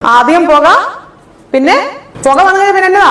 ആദ്യം പുക പിന്നെ പുക വന്നു കഴിഞ്ഞാൽ പിന്നെ എന്നതാ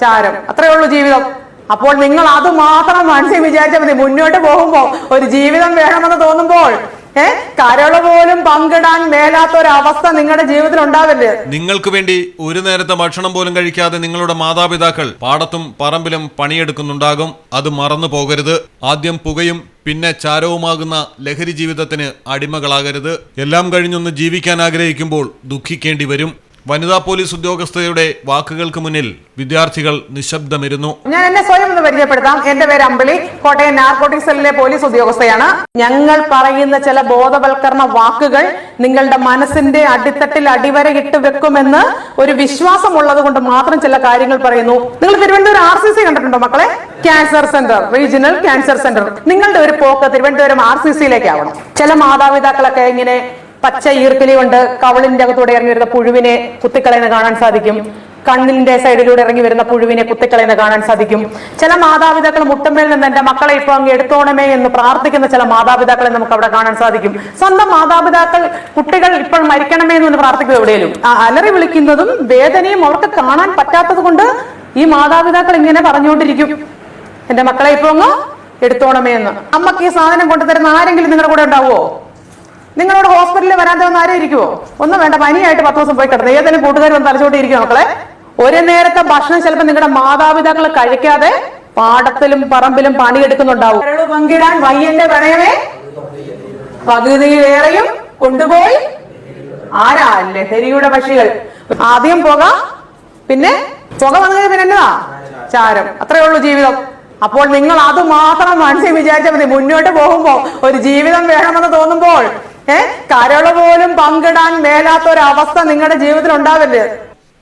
ചാരം. അത്രേ ഉള്ളൂ ജീവിതം. അപ്പോൾ നിങ്ങൾ അത് മാത്രം മനസ്സിൽ വിചാരിച്ചാൽ മതി. മുന്നോട്ട് പോകുമ്പോ ഒരു ജീവിതം വേണമെന്ന് തോന്നുമ്പോൾ ഏ? കരൾ പോലും പങ്കിടാൻ മേലാത്ത ഒരു അവസ്ഥ നിങ്ങളുടെ ജീവിതത്തിൽ ഉണ്ടാവില്ലേ? നിങ്ങൾക്ക് വേണ്ടി ഒരു നേരത്തെ ഭക്ഷണം പോലും കഴിക്കാതെ നിങ്ങളുടെ മാതാപിതാക്കൾ പാടത്തും പറമ്പിലും പണിയെടുക്കുന്നുണ്ടാകും. അത് മറന്നു പോകരുത്. ആദ്യം പുകയും പിന്നെ ചാരവുമാകുന്ന ലഹരി ജീവിതത്തിന് അടിമകളാകരുത്. എല്ലാം കഴിഞ്ഞൊന്ന് ജീവിക്കാൻ ആഗ്രഹിക്കുമ്പോൾ ദുഃഖിക്കേണ്ടി വരും. വനിതാ പോലീസ് ഉദ്യോഗസ്ഥയുടെ വാക്കുകൾക്ക് മുന്നിൽ വിദ്യാർത്ഥികൾ നിശബ്ദമിരുന്നു. ഞാൻ എന്നെ സ്വയം ഒന്ന് പരിചയപ്പെടുത്താം. എന്റെ പേര് അമ്പിളി. കോട്ടയം നാർക്കോട്ടിക് സെല്ലിലെ പോലീസ് ഉദ്യോഗസ്ഥയാണ്. ഞങ്ങൾ പറയുന്ന ചില ബോധവൽക്കരണ വാക്കുകൾ നിങ്ങളുടെ മനസ്സിന്റെ അടിത്തട്ടിൽ അടിവര ഇട്ട് വെക്കുമെന്ന് ഒരു വിശ്വാസമുള്ളത് കൊണ്ട് മാത്രം ചില കാര്യങ്ങൾ പറയുന്നു. നിങ്ങൾ തിരുവനന്തപുരം ആർ സി സി കണ്ടിട്ടുണ്ടോ മക്കളെ? Cancer centre regional cancer centre. നിങ്ങളുടെ ഒരു പോക്ക് തിരുവനന്തപുരം ആർ സി സിയിലേക്കാവണം. ചില മാതാപിതാക്കളൊക്കെ ഇങ്ങനെ പച്ച ഈർക്കിലി കൊണ്ട് കവളിന്റെ അകത്തൂടെ ഇറങ്ങി വരുന്ന പുഴുവിനെ കുത്തിക്കളയുന്ന കാണാൻ സാധിക്കും. കണ്ണിന്റെ സൈഡിലൂടെ ഇറങ്ങി വരുന്ന പുഴുവിനെ കുത്തിക്കളയുന്ന കാണാൻ സാധിക്കും. ചില മാതാപിതാക്കൾ മുട്ടമ്മയിൽ നിന്ന് എന്റെ മക്കളെ ഇപ്പൊ അങ്ങ് എടുത്തോണമേ എന്ന് പ്രാർത്ഥിക്കുന്ന ചില മാതാപിതാക്കളെ നമുക്ക് അവിടെ കാണാൻ സാധിക്കും. സ്വന്തം മാതാപിതാക്കൾ കുട്ടികൾ ഇപ്പോൾ മരിക്കണമേ എന്ന് പ്രാർത്ഥിക്കുന്നത് എവിടെയും അലറി വിളിക്കുന്നതും വേദനയും അവർക്ക് കാണാൻ പറ്റാത്തത് കൊണ്ട് ഈ മാതാപിതാക്കൾ ഇങ്ങനെ പറഞ്ഞുകൊണ്ടിരിക്കും. എന്റെ മക്കളെ ഇപ്പൊ അങ്ങ് എടുത്തോണമേ എന്ന്. അമ്മയ്ക്ക് ഈ സാധനം കൊണ്ടുതരുന്ന ആരെങ്കിലും നിങ്ങളുടെ കൂടെ ഉണ്ടാവുമോ നിങ്ങളോട് ഹോസ്പിറ്റലിൽ വരാൻ തന്നെ ആരും ഇരിക്കുവോ ഒന്നും വേണ്ട പനിയായിട്ട് പത്ത് ദിവസം പോയി കിടന്നു. ഏതെങ്കിലും കൂട്ടുകാർ വന്ന് തലച്ചോട്ടി ഇരിക്കും മക്കളെ? ഒരു നേരത്തെ ഭക്ഷണം ചിലപ്പോൾ നിങ്ങളുടെ മാതാപിതാക്കൾ കഴിക്കാതെ പാടത്തിലും പറമ്പിലും പണിയെടുക്കുന്നുണ്ടാവും. പങ്കിടാൻ വയ്യന്റെ പ്രണയമേ? പകുതിയിലേറെയും കൊണ്ടുപോയി. ആരാ? ലഹരിയുടെ പക്ഷികൾ. ആദ്യം പുക പിന്നെ പുക വന്നു പിന്നെ എന്നതാ ചാരം. അത്രേ ഉള്ളൂ ജീവിതം. അപ്പോൾ നിങ്ങൾ അത് മാത്രം മനസ്സിൽ വിചാരിച്ചാൽ മതി. മുന്നോട്ട് പോകുമ്പോ ഒരു ജീവിതം വേണമെന്ന് തോന്നുമ്പോൾ ഏ? കരൾ പോലും പങ്കിടാൻ മേലാത്ത ഒരു അവസ്ഥ നിങ്ങളുടെ ജീവിതത്തിൽ ഉണ്ടാവില്ലേ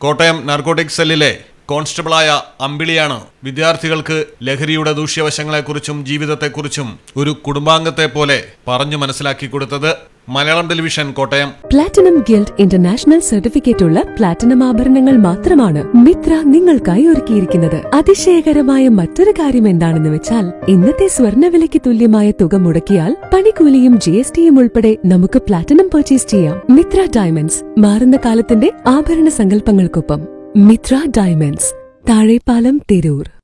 കോട്ടയം നാർക്കോട്ടിക് സെല്ലിലെ കോൺസ്റ്റബിളായ അമ്പിളിയാണ് വിദ്യാർത്ഥികൾക്ക് ലഹരിയുടെ ദൂഷ്യവശങ്ങളെക്കുറിച്ചും ജീവിതത്തെക്കുറിച്ചും ഒരു കുടുംബാംഗത്തെ പോലെ പറഞ്ഞു മനസ്സിലാക്കി കൊടുത്തത് Malayalam television Kottayam. Platinum guild international certificate ഉള്ള പ്ലാറ്റിനം ആഭരണങ്ങൾ മാത്രമാണ് മിത്ര നിങ്ങൾക്കായി ഒരുക്കിയിരിക്കുന്നത്. അതിശയകരമായ മറ്റൊരു കാര്യം എന്താണെന്ന് വെച്ചാൽ ഇന്നത്തെ സ്വർണവിലയ്ക്ക് തുല്യമായ തുക മുടക്കിയാൽ പണിക്കൂലിയും ജി എസ് ടിയും ഉൾപ്പെടെ നമുക്ക് പ്ലാറ്റിനം പർച്ചേസ് ചെയ്യാം. മിത്ര ഡയമണ്ട്സ് മാറുന്ന കാലത്തിന്റെ ആഭരണ സങ്കല്പങ്ങൾക്കൊപ്പം. മിത്ര ഡയമണ്ട്സ് താഴെപ്പാലം തിരൂർ.